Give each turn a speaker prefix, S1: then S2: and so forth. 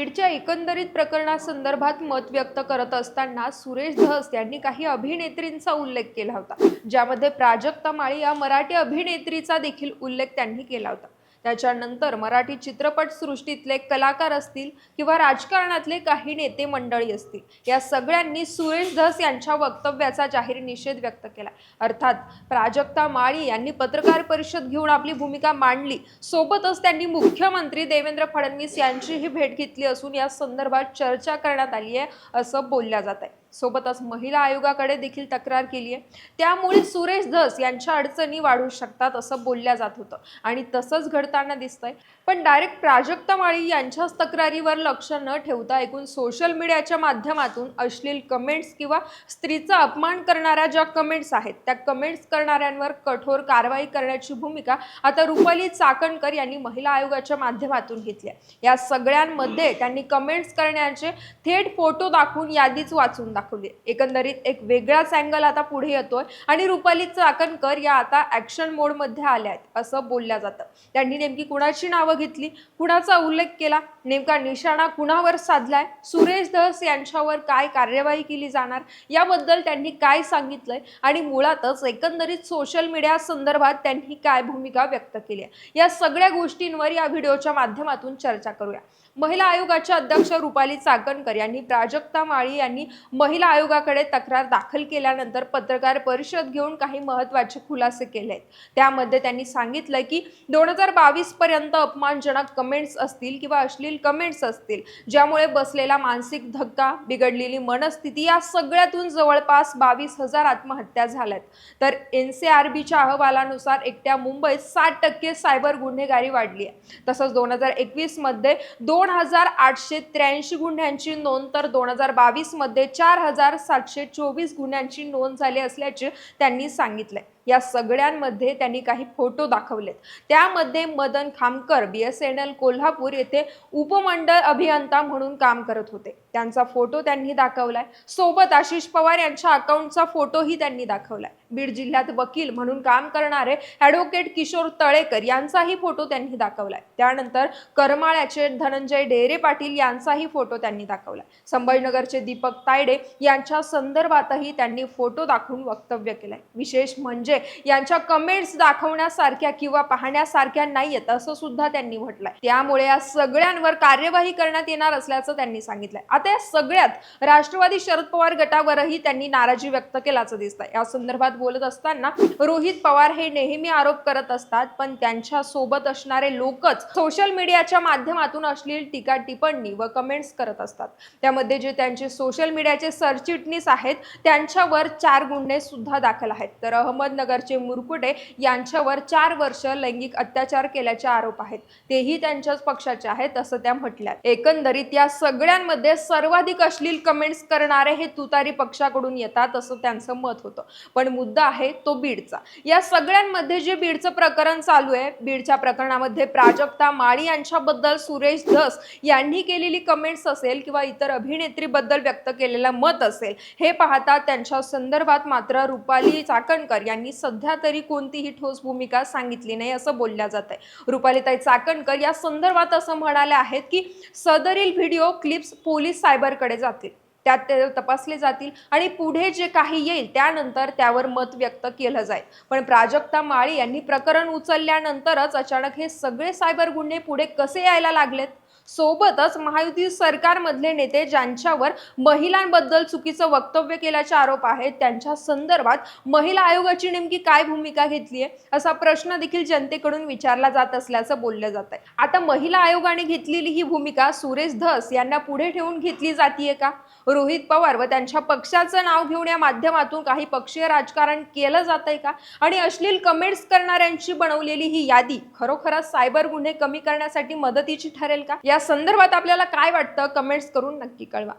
S1: बीडच्या एकंदरीत प्रकरणासंदर्भात मत व्यक्त करत असताना सुरेश धस यांनी काही अभिनेत्रींचा उल्लेख केला होता ज्यामध्ये प्राजक्ता माळी या मराठी अभिनेत्रीचा देखील उल्लेख त्यांनी केला होता. त्याच्यानंतर मराठी चित्रपट सृष्टीतले कलाकार असतील किंवा राजकारणातले काही नेते मंडळी असतील या सगळ्यांनी सुरेश धस यांच्या वक्तव्याचा जाहीर निषेध व्यक्त केला. अर्थात प्राजक्ता माळी यांनी पत्रकार परिषद घेऊन आपली भूमिका मांडली. सोबतच त्यांनी मुख्यमंत्री देवेंद्र फडणवीस यांचीही भेट घेतली असून या संदर्भात चर्चा करण्यात आली आहे असं बोलल्या जात आहे. सोबतच महिला आयोगाकडे देखील तक्रार केली आहे त्यामुळे सुरेश धस यांच्या अडचणी वाढू शकतात असं बोलल्या जात होतं आणि तसंच घडताना दिसतंय. पण डायरेक्ट प्राजक्ता माळी यांच्याच तक्रारीवर लक्ष न ठेवता एकूण सोशल मीडियाच्या माध्यमातून अश्लील कमेंट्स किंवा स्त्रीचा अपमान करणाऱ्या ज्या कमेंट्स आहेत त्या कमेंट्स करणाऱ्यांवर कठोर कारवाई करण्याची भूमिका आता रुपाली चाकणकर यांनी महिला आयोगाच्या माध्यमातून घेतली या सगळ्यांमध्ये त्यांनी कमेंट्स करण्याचे थेट फोटो दाखवून यादीच वाचून दाखवली. एकंदरीत एक वेगळाच अँगल आता पुढे येतोय. आणि रुपाली चाकणकर या आता ऍक्शन मोडमध्ये आल्या आहेत असं बोलल्या जातं. त्यांनी नेमकी कुणाची नावं घेतली? कुणाचा उल्लेख केला? नेमका निशाणा कुणावर साधलाय? सुरेश धस यांच्यावर काय कार्यवाही केली जाणार? याबद्दल त्यांनी काय सांगितलंय? आणि मुळातच एकंदरीत सोशल मीडिया संदर्भात त्यांनी काय भूमिका व्यक्त केली आहे? या सगळ्या गोष्टींवर या व्हिडिओच्या माध्यमातून चर्चा करूया. महिला आयोगाच्या अध्यक्ष रुपाली चाकणकर यांनी प्राजक्ता माळी यांनी महिला आयोगाकडे तक्रार दाखल केल्यानंतर पत्रकार परिषद घेऊन काही महत्त्वाचे खुलासे केले आहेत त्यामध्ये त्यांनी सांगितलं की दोन हजार बावीस पर्यंत अपमानजनक कमेंट्स असतील किंवा अश्लील कमेंट्स असतील ज्यामुळे बसलेला मानसिक धक्का बिघडलेली मनस्थिती या सगळ्यातून जवळपास बावीस हजार आत्महत्या झाल्यात. तर एन सी आर बीच्या अहवालानुसार एकट्या मुंबईत साठ टक्के सायबर गुन्हेगारी वाढली आहे. तसंच दोन हजार एकवीसमध्ये दोन दोन हजार आठशे त्र्याऐंशी गुन्ह्यांची नोंद तर दोन हजार बावीसमध्ये चार हजार सातशे चोवीस गुन्ह्यांची नोंद झाली असल्याचे त्यांनी सांगितलंय. या सगळ्यांमध्ये त्यांनी काही फोटो दाखवलेत. त्यामध्ये Madan Khamkar B S N L Kolhapur येथे उपमंडळ अभियंता म्हणून काम करत होते. त्यांचा फोटो त्यांनी दाखवलाय. सोबत आशिष पवार यांच्या अकाउंटचा फोटोही त्यांनी दाखवलाय. बीड जिल्ह्यात वकील म्हणून काम करणारे ॲडव्होकेट किशोर तळेकर यांचाही फोटो त्यांनी दाखवलाय. त्यानंतर करमाळ्याचे धनंजय डेरे पाटील यांचाही फोटो त्यांनी दाखवलाय. संभाजीनगरचे दीपक तायडे यांच्या संदर्भातही त्यांनी फोटो दाखवून वक्तव्य केलंय. विशेष म्हणजे यांच्या कमेंट्स दाखवण्यासारख्या किंवा पाहण्यासारख्या नाहीयेत असं सुद्धा त्यांनी म्हटलंय. त्यामुळे या सगळ्यांवर कार्यवाही करण्यात येणार असल्याचं त्यांनी सांगितलंय. आता या सगळ्यात राष्ट्रवादी शरद पवार गटावरही त्यांनी नाराजी व्यक्त केल्याचं दिसतंय. या संदर्भात बोलत असताना रोहित पवार हे नेहमी आरोप करत असतात पण त्यांच्यासोबत असणारे लोकच सोशल मीडियाच्या माध्यमातून असलेली टीका टिप्पणी व कमेंट्स करत असतात. त्यामध्ये जे त्यांचे सोशल मीडियाचे सरचिटणीस आहेत त्यांच्यावर चार गुन्हे सुद्धा दाखल आहेत. तर अहमदनगरचे मुरकुटे यांच्यावर चार वर्ष लैंगिक अत्याचार केल्याचे आरोप आहेत. तेही त्यांच्याच पक्षाचे आहेत असं त्या म्हटल्या एकंदरीत या सगळ्यांमध्ये सर्वाधिक अश्लील कमेंट्स करणारे हे तुतारी पक्षाकडून येतात असं त्यांचं मत होतं. पण मुद्दा आहे तो बीडचा. या सगळ्यांमध्ये जे बीडचं प्रकरण चालू आहे बीडच्या प्रकरणामध्ये प्राजक्ता माळी यांच्याबद्दल सुरेश धस यांनी केलेली कमेंट्स असेल किंवा इतर अभिनेत्रीबद्दल व्यक्त केलेलं मत असेल हे पाहता त्यांच्या संदर्भात मात्र रुपाली चाकणकर यांनी सध्या तरी कोणतीही ठोस भूमिका सांगितली नाही असं बोलल्या जात आहे. रुपालीताई चाकणकर या संदर्भात असं म्हणाले आहेत की सदरील व्हिडिओ क्लिप्स पोलीस सायबरकडे जातील. त्यात ते तपासले जातील आणि पुढे जे काही येईल त्यानंतर त्यावर मत व्यक्त केलं जाईल. पण प्राजक्ता माळी यांनी प्रकरण उचलल्यानंतरच अचानक हे सगळे सायबर गुन्हे पुढे कसे यायला लागलेत? सोबतच महायुती सरकारमधले नेते ज्यांच्यावर महिलांबद्दल चुकीचं वक्तव्य केल्याचे आरोप आहेत त्यांच्या संदर्भात महिला आयोगाची नेमकी काय भूमिका घेतली आहे असा प्रश्न देखील जनतेकडून विचारला जात असल्याचं बोललं जात आहे आता महिला आयोगाने घेतलेली ही भूमिका सुरेश धस यांना पुढे ठेवून घेतली जातीये का? रोहित पवार व त्यांच्या पक्षाचं नाव घेऊन या माध्यमातून काही पक्षीय राजकारण केलं जात आहे का? आणि अश्लील कमेंट्स करणाऱ्यांची बनवलेली ही यादी खरोखरच सायबर गुन्हे कमी करण्यासाठी मदतीची ठरेल का? या संदर्भात आपल्याला काय वाटतं? कमेंट्स करून नक्की कळवा.